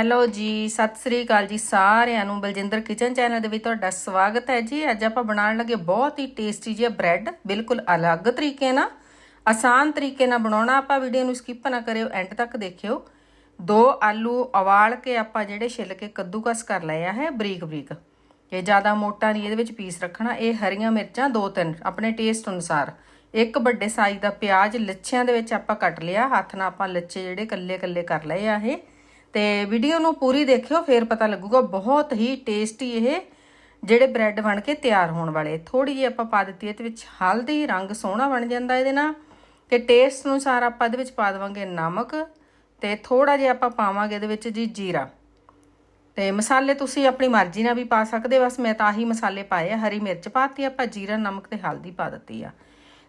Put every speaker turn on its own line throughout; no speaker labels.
Hello ਜੀ, ਸਤਿ ਸ੍ਰੀ ਅਕਾਲ ਜੀ ਸਾਰਿਆਂ ਨੂੰ। ਬਲਜਿੰਦਰ ਕਿਚਨ ਚੈਨਲ ਦੇ ਵਿੱਚ ਤੁਹਾਡਾ ਸਵਾਗਤ ਹੈ ਜੀ। ਅੱਜ ਆਪਾਂ ਬਣਾਉਣ ਲੱਗੇ ਬਹੁਤ ਹੀ ਟੇਸਟੀ ਜਿਹਾ ਬ੍ਰੈਡ, ਬਿਲਕੁਲ ਅਲੱਗ ਤਰੀਕੇ ਨਾਲ, ਆਸਾਨ ਤਰੀਕੇ ਨਾਲ ਬਣਾਉਣਾ। ਆਪਾਂ ਵੀਡੀਓ ਨੂੰ ਸਕਿਪ ਨਾ ਕਰਿਓ ਐਂਡ ਤੱਕ ਦੇਖਿਓ। ਦੋ ਆਲੂ ਉਬਾਲ ਕੇ ਆਪਾਂ ਜਿਹੜੇ ਛਿੱਲ ਕੇ ਕੱਦੂਕਸ ਕਰ ਲਿਆ ਹੈ ਬਰੀਕ ਬਰੀਕ ਇਹ ਜ਼ਿਆਦਾ ਮੋਟਾ ਨਹੀਂ, ਇਹਦੇ ਵਿੱਚ ਪੀਸ ਰੱਖਣਾ। ਇਹ ਹਰੀਆਂ ਮਿਰਚਾਂ ਦੋ ਤਿੰਨ, ਆਪਣੇ ਟੇਸਟ ਅਨੁਸਾਰ। ਇੱਕ ਵੱਡੇ ਸਾਈਜ਼ ਦਾ ਪਿਆਜ਼, ਲੱਛਿਆਂ ਦੇ ਵਿੱਚ ਆਪਾਂ ਕੱਟ ਲਿਆ। ਹੱਥ ਨਾਲ ਆਪਾਂ ਲੱਛੇ ਜਿਹੜੇ ਕੱਲੇ ਕੱਲੇ ਕਰ ਲਏ ਆ ਇਹ। ਤੇ ਵੀਡੀਓ ਨੂੰ ਪੂਰੀ ਦੇਖਿਓ, ਫਿਰ ਪਤਾ ਲੱਗੂਗਾ। ਬਹੁਤ ਹੀ ਟੇਸਟੀ ਇਹ ਜਿਹੜੇ ਬ੍ਰੈਡ ਬਣ ਕੇ ਤਿਆਰ ਹੋਣ ਵਾਲੇ। ਥੋੜੀ ਜਿਹੀ ਆਪਾਂ ਪਾ ਦਿੱਤੀ ਇਹਦੇ ਵਿੱਚ ਹਲਦੀ, ਰੰਗ ਸੋਹਣਾ ਬਣ ਜਾਂਦਾ ਇਹਦੇ ਨਾਲ। ਤੇ ਟੇਸਟ ਅਨੁਸਾਰ ਆਪਾਂ ਇਹਦੇ ਵਿੱਚ ਪਾ ਦੇਵਾਂਗੇ ਨਮਕ ਤੇ ਥੋੜਾ ਜਿਹਾ ਆਪਾਂ ਪਾਵਾਂਗੇ ਇਹਦੇ ਵਿੱਚ ਜੀ ਜੀਰਾ। ਤੇ ਮਸਾਲੇ ਤੁਸੀਂ ਆਪਣੀ ਮਰਜ਼ੀ ਨਾਲ ਵੀ ਪਾ ਸਕਦੇ ਬਸ ਮੈਂ ਤਾਂ ਆਹੀ ਮਸਾਲੇ ਪਾਏ ਆ, ਹਰੀ ਮਿਰਚ ਪਾਤੀ ਆਪਾਂ ਜੀਰਾ, ਨਮਕ ਤੇ ਹਲਦੀ ਪਾ ਦਿੱਤੀ ਆ।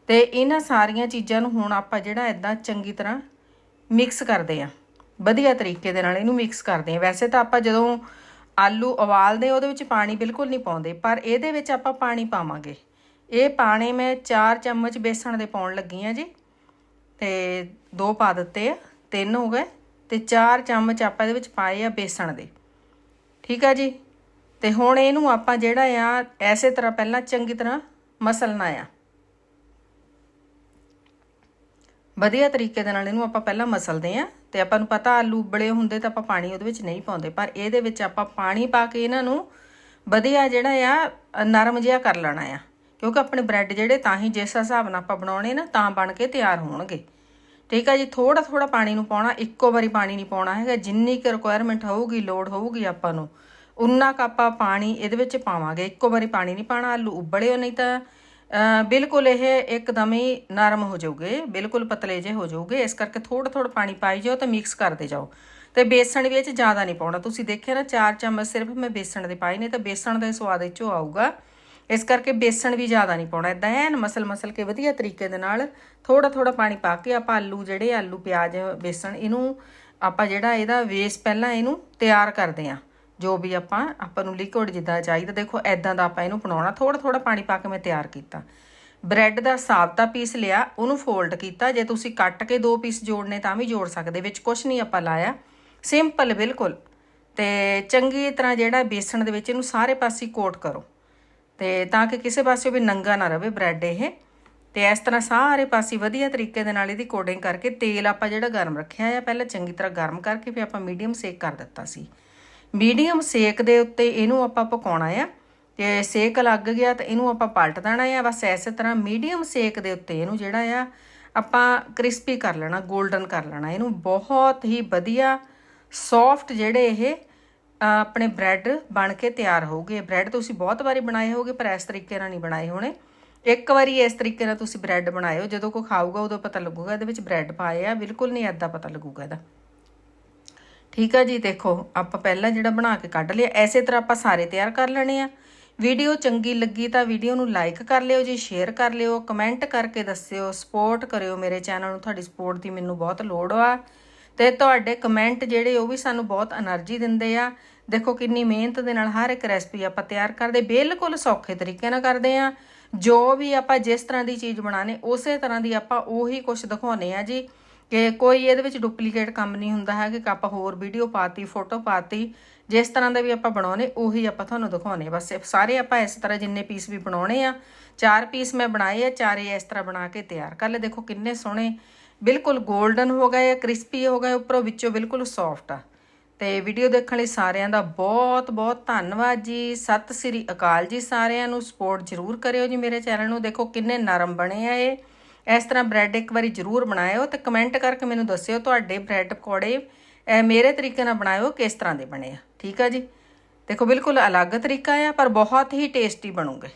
ਤੇ ਇਹਨਾਂ ਸਾਰੀਆਂ ਚੀਜ਼ਾਂ ਨੂੰ ਹੁਣ ਆਪਾਂ ਜਿਹੜਾ ਇਦਾਂ ਚੰਗੀ ਤਰ੍ਹਾਂ ਮਿਕਸ ਕਰਦੇ ਆ। ਵਧੀਆ ਤਰੀਕੇ ਦੇ ਨਾਲ ਇਹਨੂੰ ਮਿਕਸ ਕਰਦੇ ਆ ਵੈਸੇ ਤਾਂ ਆਪਾਂ ਜਦੋਂ ਆਲੂ ਉਬਾਲਦੇ ਉਹਦੇ ਵਿੱਚ ਪਾਣੀ ਬਿਲਕੁਲ ਨਹੀਂ ਪਾਉਂਦੇ, ਪਰ ਇਹਦੇ ਵਿੱਚ ਆਪਾਂ ਪਾਣੀ ਪਾਵਾਂਗੇ। ਇਹ ਪਾਣੀ ਮੈਂ 4 ਚਮਚ ਬੇਸਣ ਦੇ ਪਾਉਣ ਲੱਗੀ ਆ ਜੀ, ਤੇ ਦੋ ਪਾ ਦਿੱਤੇ ਆ, ਤਿੰਨ ਹੋ ਗਏ, ਤੇ 4 ਚਮਚ ਆਪਾਂ ਇਹਦੇ ਵਿੱਚ ਪਾਏ ਆ ਬੇਸਣ ਦੇ। ਠੀਕ ਆ ਜੀ? ਤੇ ਹੁਣ ਇਹਨੂੰ ਆਪਾਂ ਜਿਹੜਾ ਆ, ਐਸੇ ਤਰ੍ਹਾਂ ਪਹਿਲਾਂ ਚੰਗੀ ਤਰ੍ਹਾਂ ਮਸਲਣਾ ਆ। ਵਧੀਆ ਤਰੀਕੇ ਦੇ ਨਾਲ ਇਹਨੂੰ ਆਪਾਂ ਪਹਿਲਾਂ ਮਸਲਦੇ ਆ ਤੇ ਆਪਾਂ ਨੂੰ ਪਤਾ ਆਲੂ ਉਬਲੇ ਹੁੰਦੇ ਤਾਂ ਆਪਾਂ ਪਾਣੀ ਉਹਦੇ ਵਿੱਚ ਨਹੀਂ ਪਾਉਂਦੇ, ਪਰ ਇਹਦੇ ਵਿੱਚ ਆਪਾਂ ਪਾਣੀ ਪਾ ਕੇ ਇਹਨਾਂ ਨੂੰ ਵਧੀਆ ਜਿਹੜਾ ਆ ਨਰਮ ਜਿਹਾ ਕਰ ਲੈਣਾ ਆ। ਕਿਉਂਕਿ ਆਪਣੇ ਬ੍ਰੈਡ ਜਿਹੜੇ ਤਾਂ ਹੀ ਜਿਸ ਹਿਸਾਬ ਨਾਲ ਆਪਾਂ ਬਣਾਉਣੇ ਨਾ, ਤਾਂ ਬਣ ਕੇ ਤਿਆਰ ਹੋਣਗੇ। ਠੀਕ ਆ ਜੀ ਥੋੜਾ ਥੋੜਾ ਪਾਣੀ ਨੂੰ ਪਾਉਣਾ, ਇੱਕੋ ਵਾਰੀ ਪਾਣੀ ਨਹੀਂ ਪਾਉਣਾ ਹੈਗਾ, ਜਿੰਨੀ ਕੁ ਰਿਕੁਆਇਰਮੈਂਟ ਹੋਊਗੀ ਲੋਡ ਹੋਊਗੀ ਆਪਾਂ ਨੂੰ, ਉਨਾ ਕ ਆਪਾਂ ਪਾਣੀ ਇਹਦੇ ਵਿੱਚ ਪਾਵਾਂਗੇ। ਇੱਕੋ ਵਾਰੀ ਪਾਣੀ ਨਹੀਂ ਪਾਣਾ ਆਲੂ ਉਬਲਿਓ ਨਹੀਂ ਤਾਂ ਬਿਲਕੁਲ ਇਹ ਇੱਕਦਮ ਹੀ ਨਰਮ ਹੋ ਜਾਊਗੇ, ਬਿਲਕੁਲ ਪਤਲੇ ਜੇ ਹੋ ਜਾਊਗੇ। ਇਸ ਕਰਕੇ ਥੋੜਾ ਥੋੜਾ ਪਾਣੀ ਪਾਈ ਜਾਓ ਤੇ ਮਿਕਸ ਕਰਦੇ ਜਾਓ। ਤੇ ਬੇਸਣ ਵਿੱਚ ਜ਼ਿਆਦਾ ਨਹੀਂ ਪਾਉਣਾ। ਤੁਸੀਂ ਦੇਖਿਆ ਨਾ 4 ਚਮਚ ਸਿਰਫ ਮੈਂ ਬੇਸਣ ਦੇ ਪਾਏ ਨੇ ਤਾਂ ਬੇਸਣ ਦਾ ਸਵਾਦ ਵਿੱਚੋਂ ਆਊਗਾ। ਇਸ ਕਰਕੇ ਬੇਸਣ ਵੀ ਜ਼ਿਆਦਾ ਨਹੀਂ ਪਾਉਣਾ। ਇਦਾਂ ਐਨ ਮਸਲ ਮਸਲ ਕੇ ਵਧੀਆ ਤਰੀਕੇ ਦੇ ਨਾਲ ਥੋੜਾ ਥੋੜਾ ਪਾਣੀ ਪਾ ਕੇ ਆਪਾਂ ਆਲੂ ਜਿਹੜੇ ਆਲੂ ਪਿਆਜ਼, ਬੇਸਣ, ਇਹਨੂੰ ਆਪਾਂ ਜਿਹੜਾ ਇਹਦਾ ਵੇਸ ਪਹਿਲਾਂ ਇਹਨੂੰ ਤਿਆਰ ਕਰਦੇ ਆਂ। ਜੋ ਵੀ ਆਪਾਂ ਆਪਾਂ ਨੂੰ ਲਿਕੁਇਡ ਜਿੱਦਾਂ ਚਾਹੀਦਾ, ਦੇਖੋ ਐਦਾਂ ਦਾ ਆਪਾਂ ਇਹਨੂੰ ਬਣਾਉਣਾ। ਥੋੜਾ ਥੋੜਾ ਪਾਣੀ ਪਾ ਕੇ ਮੈਂ ਤਿਆਰ ਕੀਤਾ। ਬ੍ਰੈਡ ਦਾ ਸਾਬਤਾ ਪੀਸ ਲਿਆ, ਉਹਨੂੰ ਫੋਲਡ ਕੀਤਾ। ਜੇ ਤੁਸੀਂ ਕੱਟ ਕੇ ਦੋ ਪੀਸ ਜੋੜਨੇ ਤਾਂ ਵੀ ਜੋੜ ਸਕਦੇ, ਵਿੱਚ ਕੁਝ ਨਹੀਂ ਆਪਾਂ ਲਾਇਆ। ਸਿੰਪਲ, ਬਿਲਕੁਲ। ਤੇ ਚੰਗੀ ਤਰ੍ਹਾਂ ਜਿਹੜਾ ਬੇਸਣ ਦੇ ਵਿੱਚ ਇਹਨੂੰ ਸਾਰੇ ਪਾਸੇ ਕੋਟ ਕਰੋ। ਤੇ ਤਾਂ ਕਿ ਕਿਸੇ ਪਾਸੇ ਵੀ ਨੰਗਾ ਨਾ ਰਵੇ ਬ੍ਰੈਡ ਇਹ। ਤੇ ਇਸ ਤਰ੍ਹਾਂ ਸਾਰੇ ਪਾਸੇ ਵਧੀਆ ਤਰੀਕੇ ਦੇ ਨਾਲ ਇਹਦੀ ਕੋਟਿੰਗ ਕਰਕੇ ਤੇਲ ਆਪਾਂ ਜਿਹੜਾ ਗਰਮ ਰੱਖਿਆ ਆ, ਪਹਿਲਾਂ ਚੰਗੀ ਤਰ੍ਹਾਂ ਗਰਮ ਕਰਕੇ ਫਿਰ ਆਪਾਂ ਮੀਡੀਅਮ ਸੇਕ ਕਰ ਦਿੱਤਾ ਸੀ। ਮੀਡੀਅਮ ਸੇਕ ਦੇ ਉੱਤੇ ਇਹਨੂੰ ਆਪਾਂ ਪਕਾਉਣਾ ਆ। ਤੇ ਸੇਕ ਲੱਗ ਗਿਆ ਤਾਂ ਇਹਨੂੰ ਆਪਾਂ ਪਲਟ ਦੇਣਾ ਆ। ਬਸ ਐਸੇ ਤਰ੍ਹਾਂ ਮੀਡੀਅਮ ਸੇਕ ਦੇ ਉੱਤੇ ਇਹਨੂੰ ਜਿਹੜਾ ਆ, ਆਪਾਂ ਕ੍ਰਿਸਪੀ ਕਰ ਲੈਣਾ 골ਡਨ ਕਰ ਲੈਣਾ। ਇਹਨੂੰ ਬਹੁਤ ਹੀ ਵਧੀਆ ਸੌਫਟ ਜਿਹੜੇ ਇਹ ਆਪਣੇ ਬ੍ਰੈਡ ਬਣ ਕੇ ਤਿਆਰ ਹੋਊਗੇ। ਬ੍ਰੈਡ ਤੁਸੀਂ ਬਹੁਤ ਵਾਰੀ ਬਣਾਏ ਹੋਗੇ ਪਰ ਇਸ ਤਰੀਕੇ ਨਾਲ ਨਹੀਂ ਬਣਾਏ ਹੋਣੇ। ਇੱਕ ਵਾਰੀ ਇਸ ਤਰੀਕੇ ਨਾਲ ਤੁਸੀਂ ਬ੍ਰੈਡ ਬਣਾਇਓ। ਜਦੋਂ ਕੋ ਖਾਊਗਾ ਉਦੋਂ ਪਤਾ ਲੱਗੂਗਾ ਇਹਦੇ ਵਿੱਚ ਬ੍ਰੈਡ ਪਾਏ ਆ। ਬਿਲਕੁਲ ਨਹੀਂ ਐਦਾਂ ਪਤਾ ਲੱਗੂਗਾ ਇਹਦਾ। ਠੀਕ ਆ ਜੀ, ਦੇਖੋ, ਆਪਾਂ ਪਹਿਲਾਂ ਜਿਹੜਾ ਬਣਾ ਕੇ ਕੱਢ ਲਿਆ, ਐਸੇ ਤਰ੍ਹਾਂ ਆਪਾਂ ਸਾਰੇ ਤਿਆਰ ਕਰ ਲੈਣੇ ਆ। ਵੀਡੀਓ ਚੰਗੀ ਲੱਗੀ ਤਾਂ ਵੀਡੀਓ ਨੂੰ ਲਾਈਕ ਕਰ ਲਿਓ ਜੀ, ਸ਼ੇਅਰ ਕਰ ਲਿਓ, ਕਮੈਂਟ ਕਰਕੇ ਦੱਸਿਓ, ਸਪੋਰਟ ਕਰਿਓ ਮੇਰੇ ਚੈਨਲ ਨੂੰ, ਤੁਹਾਡੀ ਸਪੋਰਟ ਦੀ ਮੈਨੂੰ ਬਹੁਤ ਲੋੜ ਆ। ਤੇ ਤੁਹਾਡੇ ਕਮੈਂਟ ਜਿਹੜੇ, ਉਹ ਵੀ ਸਾਨੂੰ ਬਹੁਤ એનર્ਜੀ ਦਿੰਦੇ ਆ। ਦੇਖੋ, ਕਿੰਨੀ ਮਿਹਨਤ ਦੇ ਨਾਲ ਹਰ ਇੱਕ ਰੈਸਪੀ ਆਪਾਂ ਤਿਆਰ ਕਰਦੇ, ਬਿਲਕੁਲ ਸੌਖੇ ਤਰੀਕੇ ਨਾਲ ਕਰਦੇ ਆ। ਜੋ ਵੀ ਆਪਾਂ ਜਿਸ ਤਰ੍ਹਾਂ ਦੀ ਚੀਜ਼ ਬਣਾਣੇ ਉਸੇ ਤਰ੍ਹਾਂ ਦੀ ਆਪਾਂ ਉਹੀ ਕੁਝ ਦਿਖਾਉਨੇ ਆ ਜੀ। ਕਿ ਕੋਈ ਇਹਦੇ ਵਿੱਚ ਡੁਪਲੀਕੇਟ ਕੰਮ ਨਹੀਂ ਹੁੰਦਾ ਹੈ ਕਿ ਆਪਾਂ ਹੋਰ ਵੀਡੀਓ ਪਾਤੀ ਫੋਟੋ ਪਾਤੀ। ਜਿਸ ਤਰ੍ਹਾਂ ਦਾ ਵੀ ਆਪਾਂ ਬਣਾਉਨੇ ਉਹੀ ਆਪਾਂ ਤੁਹਾਨੂੰ ਦਿਖਾਉਨੇ ਬਸ ਸਾਰੇ ਆਪਾਂ ਇਸ ਤਰ੍ਹਾਂ ਜਿੰਨੇ ਪੀਸ ਵੀ ਬਣਾਉਣੇ ਆ, ਚਾਰ ਪੀਸ ਮੈਂ ਬਣਾਏ ਆ, ਚਾਰੇ ਇਸ ਤਰ੍ਹਾਂ ਬਣਾ ਕੇ ਤਿਆਰ ਕਰ ਲੈ ਦੇਖੋ ਕਿੰਨੇ ਸੋਹਣੇ, ਬਿਲਕੁਲ 골ਡਨ ਹੋ ਗਏ ਕ੍ਰਿਸਪੀ ਹੋ ਗਏ, ਉੱਪਰੋਂ ਵਿੱਚੋਂ ਬਿਲਕੁਲ ਸੌਫਟ ਆ। ਤੇ ਵੀਡੀਓ ਦੇਖਣ ਲਈ ਸਾਰਿਆਂ ਦਾ ਬਹੁਤ ਬਹੁਤ ਧੰਨਵਾਦ ਜੀ। ਸਤਿ ਸ੍ਰੀ ਅਕਾਲ ਜੀ ਸਾਰਿਆਂ ਨੂੰ। ਸਪੋਰਟ ਜ਼ਰੂਰ ਕਰਿਓ ਜੀ ਮੇਰੇ ਚੈਨਲ ਨੂੰ। ਦੇਖੋ ਕਿੰਨੇ ਨਰਮ ਬਣੇ ਆ ਇਹ। ਇਸ ਤਰ੍ਹਾਂ ਬ੍ਰੈਡ ਇੱਕ ਵਾਰੀ ਜ਼ਰੂਰ ਬਣਾਇਓ ਤੇ ਕਮੈਂਟ ਕਰਕੇ ਮੈਨੂੰ ਦੱਸਿਓ ਤੁਹਾਡੇ ਬ੍ਰੈਡ ਪਕੌੜੇ ਮੇਰੇ ਤਰੀਕੇ ਨਾਲ ਬਣਾਇਓ ਕਿਸ ਤਰ੍ਹਾਂ ਦੇ ਬਣੇ ਆ। ਠੀਕ ਆ ਜੀ? ਦੇਖੋ, ਬਿਲਕੁਲ ਅਲੱਗ ਤਰੀਕਾ ਆ, ਪਰ ਬਹੁਤ ਹੀ ਟੇਸਟੀ ਬਣੂਗੇ।